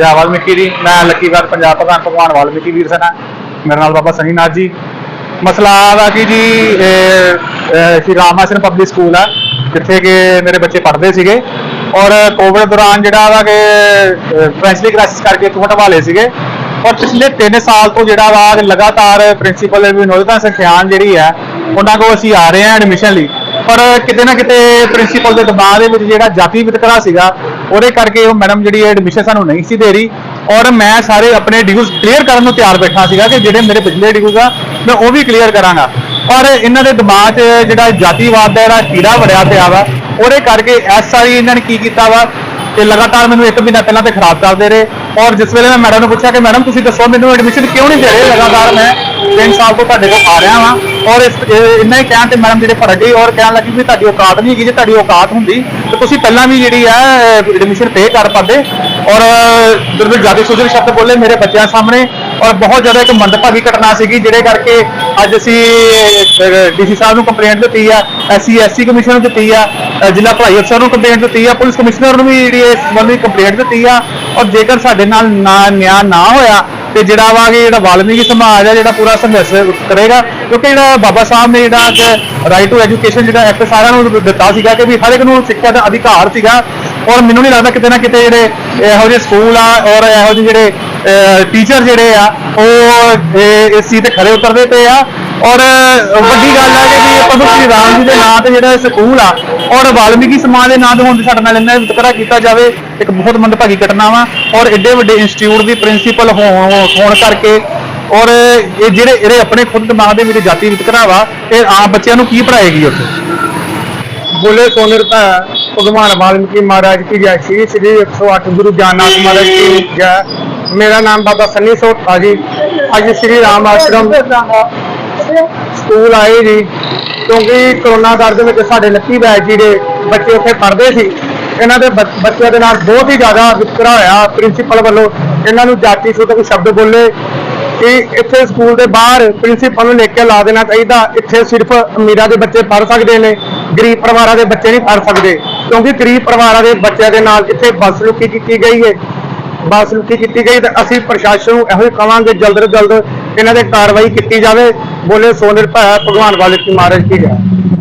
ਜੈ ਵਾਲਮੀਕੀ ਜੀ ਮੈਂ ਲੱਕੀਵਾਰ ਪੰਜਾਬ ਪ੍ਰਧਾਨ ਭਗਵਾਨ ਵਾਲਮੀਕੀ ਵੀਰ ਸੈਨਾ। ਮੇਰੇ ਨਾਲ ਬਾਬਾ ਸਨੀ ਨਾਥ ਜੀ। ਮਸਲਾ ਆ ਵਾ ਕਿ ਜੀ ਇਹ, ਇਹ ਸ਼੍ਰੀ ਰਾਮਾਸਨ ਪਬਲਿਕ ਸਕੂਲ ਆ ਜਿੱਥੇ ਕਿ ਮੇਰੇ ਬੱਚੇ ਪੜ੍ਹਦੇ ਸੀਗੇ। ਔਰ ਕੋਵਿਡ ਦੌਰਾਨ ਜਿਹੜਾ ਵਾ ਕਿ ਫ੍ਰੈਂਚਲੀ ਕਲਾਸਿਸ ਕਰਕੇ ਇੱਥੋਂ ਹਟਵਾਲੇ ਸੀਗੇ। ਔਰ ਪਿਛਲੇ 3 ਸਾਲ ਤੋਂ ਜਿਹੜਾ ਵਾ ਲਗਾਤਾਰ ਪ੍ਰਿੰਸੀਪਲ ਵਿਨੋਦਤਾ ਸੰਖਿਆਨ ਜਿਹੜੀ ਹੈ ਉਹਨਾਂ ਕੋਲ ਅਸੀਂ ਆ ਰਹੇ ਹਾਂ ਐਡਮਿਸ਼ਨ ਲਈ। ਪਰ ਕਿਤੇ ਨਾ ਕਿਤੇ ਪ੍ਰਿੰਸੀਪਲ ਦੇ ਦਬਾਅ ਦੇ ਵਿੱਚ ਜਿਹੜਾ ਜਾਤੀ ਵਿਤਕਰਾ ਸੀਗਾ ਉਹਦੇ ਕਰਕੇ ਉਹ ਮੈਡਮ ਜਿਹੜੀ ਐਡਮਿਸ਼ਨ ਸਾਨੂੰ ਨਹੀਂ ਸੀ ਦੇ ਰਹੀ। ਔਰ ਮੈਂ ਸਾਰੇ ਆਪਣੇ ਡਿਊਜ਼ ਕਲੀਅਰ ਕਰਨ ਨੂੰ ਤਿਆਰ ਬੈਠਾ ਸੀਗਾ ਕਿ ਜਿਹੜੇ ਮੇਰੇ ਪਿਛਲੇ ਡਿਊਜ਼ ਆ, ਮੈਂ ਉਹ ਵੀ ਕਲੀਅਰ ਕਰਾਂਗਾ। ਪਰ ਇਹਨਾਂ ਦੇ ਦਿਮਾਗ 'ਚ ਜਿਹੜਾ ਜਾਤੀਵਾਦ ਦਾ ਜਿਹੜਾ ਕੀੜਾ ਵੜਿਆ ਪਿਆ ਵਾ, ਉਹਦੇ ਕਰਕੇ ਇਸ ਸਾਰੀ ਇਹਨਾਂ ਨੇ ਕੀ ਕੀਤਾ ਵਾ ਤੇ ਲਗਾਤਾਰ ਮੈਨੂੰ ਇੱਕ ਮਹੀਨਾ ਪਹਿਲਾਂ ਤੇ ਖਰਾਬ ਕਰਦੇ ਰਹੇ। ਔਰ ਜਿਸ ਵੇਲੇ ਮੈਂ ਮੈਡਮ ਨੂੰ ਪੁੱਛਿਆ ਕਿ ਮੈਡਮ, ਤੁਸੀਂ ਦੱਸੋ ਮੈਨੂੰ ਐਡਮਿਸ਼ਨ ਕਿਉਂ ਨਹੀਂ ਦੇ ਰਹੇ? ਲਗਾਤਾਰ ਮੈਂ 3 ਸਾਲ ਤੋਂ ਤੁਹਾਡੇ ਕੋਲ ਆ ਰਿਹਾ ਵਾਂ। ਔਰ ਇਸ ਇਹ- ਇੰਨਾ ਹੀ ਕਹਿਣ ਤੇ ਮੈਡਮ ਜਿਹੜੇ ਭੜਕ ਗਈ ਔਰ ਕਹਿਣ ਲੱਗੀ ਵੀ ਤੁਹਾਡੀ ਔਕਾਤ ਨਹੀਂ ਹੈਗੀ ਜੇ ਤੁਹਾਡੀ ਔਕਾਤ ਹੁੰਦੀ ਤੇ ਤੁਸੀਂ ਪਹਿਲਾਂ ਵੀ ਜਿਹੜੀ ਹੈ ਐਡਮਿਸ਼ਨ ਪੇ ਕਰ ਪਾਉਂਦੇ। ਔਰ ਬਿਲਕੁਲ ਜ਼ਿਆਦਾ ਸੋਚਣ ਸ਼ਬਦ ਬੋਲੇ ਮੇਰੇ ਬੱਚਿਆਂ ਸਾਹਮਣੇ। ਔਰ ਬਹੁਤ ਜ਼ਿਆਦਾ ਇੱਕ ਮੰਦਭਾਗੀ ਘਟਨਾ ਸੀਗੀ ਜਿਹੜੇ ਕਰਕੇ ਅੱਜ ਅਸੀਂ ਡੀਸੀ ਸਾਹਿਬ ਨੂੰ ਕੰਪਲੇਂਟ ਦਿੱਤੀ ਆ ਐਸਸੀ ਐਸਸੀ ਕਮਿਸ਼ਨ ਨੂੰ ਦਿੱਤੀ ਆ ਅ, ਜ਼ਿਲ੍ਹਾ ਭਲਾਈ ਅਫਸਰ ਨੂੰ ਕੰਪਲੇਂਟ ਦਿੱਤੀ ਆ ਪੁਲਿਸ ਕਮਿਸ਼ਨਰ ਨੂੰ ਵੀ ਜਿਹੜੀ ਇਸ ਸੰਬੰਧੀ ਕੰਪਲੇਂਟ ਦਿੱਤੀ ਆ। ਔਰ ਜੇਕਰ ਸਾਡੇ ਨਾਲ ਨਾ ਨਿਆਂ ਨਾ ਹੋਇਆ ਤੇ ਜਿਹੜਾ ਵਾ ਕਿ ਜਿਹੜਾ ਵਾਲਮੀਕੀ ਸਮਾਜ ਆ, ਜਿਹੜਾ ਪੂਰਾ ਸੰਘਰਸ਼ ਕਰੇਗਾ, ਕਿਉਂਕਿ ਜਿਹੜਾ ਬਾਬਾ ਸਾਹਿਬ ਨੇ ਜਿਹੜਾ ਰਾਈਟ ਟੂ ਐਜੂਕੇਸ਼ਨ ਜਿਹੜਾ ਐਕਟ ਸਾਰਿਆਂ ਨੂੰ ਦਿੱਤਾ ਸੀਗਾ ਕਿ ਵੀ ਹਰ ਇੱਕ ਨੂੰ ਸਿੱਖਿਆ ਦਾ ਅਧਿਕਾਰ ਸੀਗਾ ਔਰ ਮੈਨੂੰ ਨਹੀਂ ਲੱਗਦਾ ਕਿਤੇ ਨਾ ਕਿਤੇ ਜਿਹੜੇ ਇਹੋ ਜਿਹੇ ਸਕੂਲ ਆ ਔਰ ਇਹੋ ਜਿਹੇ ਜਿਹੜੇ ਟੀਚਰ ਜਿਹੜੇ ਆ, ਉਹ ਇਸ ਚੀਜ਼ ਤੇ ਖਰੇ ਉਤਰਦੇ ਪਏ ਆ। ਔਰ ਵੱਡੀ ਗੱਲ ਆ ਕਿ ਵੀ ਪ੍ਰਭੂ ਸ਼੍ਰੀ ਰਾਮ ਜੀ ਦੇ ਨਾਂ ਤੇ ਜਿਹੜਾ ਸਕੂਲ ਆ, ਔਰ ਵਾਲਮੀਕੀ ਸਮਾਜ ਦੇ ਨਾਂ ਤੇ ਹੁਣ ਸਾਡੇ ਨਾਲ ਇਹਨਾਂ ਵਿਤਕਰਾ ਕੀਤਾ ਜਾਵੇ, ਇੱਕ ਬਹੁਤ ਮੰਦਭਾਗੀ ਘਟਨਾ ਵਾ, ਔਰ ਐਡੇ ਵੱਡੇ ਇੰਸਟੀਚਿਊਟ ਦੀ ਪ੍ਰਿੰਸੀਪਲ ਹੋਣ ਹੋਣ ਕਰਕੇ, ਔਰ ਇਹ ਜਿਹੜੇ ਇਹਦੇ ਆਪਣੇ ਖੁਦ ਦਿਮਾਗ ਦੇ ਵਿੱਚ ਜਾਤੀ ਵਿਤਕਰਾ ਵਾ, ਇਹ ਆਮ ਬੱਚਿਆਂ ਨੂੰ ਕੀ ਪੜਾਏਗੀ ਉੱਥੇ? ਬੋਲੇ ਸੋਨਰ ਤਾਂ ਭਗਵਾਨ ਵਾਲਮੀਕੀ ਮਹਾਰਾਜ ਕੀ ਜੈ ਸ਼੍ਰੀ ਸ਼੍ਰੀ 108 ਗੁਰੂ ਗਿਆਨਨਾਥ ਮਹਾਰਾਜ ਕੀ ਜੈ। ਮੇਰਾ ਨਾਮ ਬਾਬਾ ਸੰਨੀ ਸੋਠਾ ਜੀ। ਅੱਜ ਸ੍ਰੀ ਰਾਮ ਆਸ਼ਰਮ ਸਕੂਲ ਆਏ ਜੀ, ਕਿਉਂਕਿ ਕਰੋਨਾ ਕਾਲ ਦੇ ਵਿੱਚ ਸਾਡੇ ਲੱਕੀ ਬੈਚ ਜੀ ਦੇ ਬੱਚੇ ਉੱਥੇ ਪੜ੍ਹਦੇ ਸੀ। ਇਹਨਾਂ ਦੇ ਬੱਚਿਆਂ ਦੇ ਨਾਲ ਬਹੁਤ ਹੀ ਜ਼ਿਆਦਾ ਵਿਤਕਰਾ ਹੋਇਆ। ਪ੍ਰਿੰਸੀਪਲ ਵੱਲੋਂ ਇਹਨਾਂ ਨੂੰ ਜਾਤੀ ਸੂਤਕ ਸ਼ਬਦ ਬੋਲੇ ਕਿ ਇੱਥੇ ਸਕੂਲ ਦੇ ਬਾਹਰ ਪ੍ਰਿੰਸੀਪਲ ਨੂੰ ਲੈ ਕੇ ਲਾ ਦੇਣਾ ਚਾਹੀਦਾ। ਇੱਥੇ ਸਿਰਫ ਅਮੀਰਾਂ ਦੇ ਬੱਚੇ ਪੜ੍ਹ ਸਕਦੇ ਨੇ, ਗਰੀਬ ਪਰਿਵਾਰਾਂ ਦੇ ਬੱਚੇ ਨਹੀਂ ਪੜ੍ਹ ਸਕਦੇ। ਕਿਉਂਕਿ ਗਰੀਬ ਪਰਿਵਾਰਾਂ ਦੇ ਬੱਚਿਆਂ ਦੇ ਨਾਲ ਇੱਥੇ ਰੁਕੀ ਕੀਤੀ ਗਈ ਹੈ। ਬਦਸਲੂਕੀ ਕੀਤੀ ਗਈ ਤੇ ਅਸੀਂ ਪ੍ਰਸ਼ਾਸਨ ਨੂੰ ਇਹੋ ਹੀ ਕਵਾਂਗੇ ਜਲਦ ਤੋਂ ਜਲਦ ਇਹਨਾਂ ਤੇ ਕਾਰਵਾਈ ਕੀਤੀ ਜਾਵੇ। ਬੋਲੇ ਸੋਨੇ ਨਿਰਭੈ ਭਗਵਾਨ ਵਾਲੇ ਕੀ ਮਹਾਰਾਜ ਕੀ ਜੈ।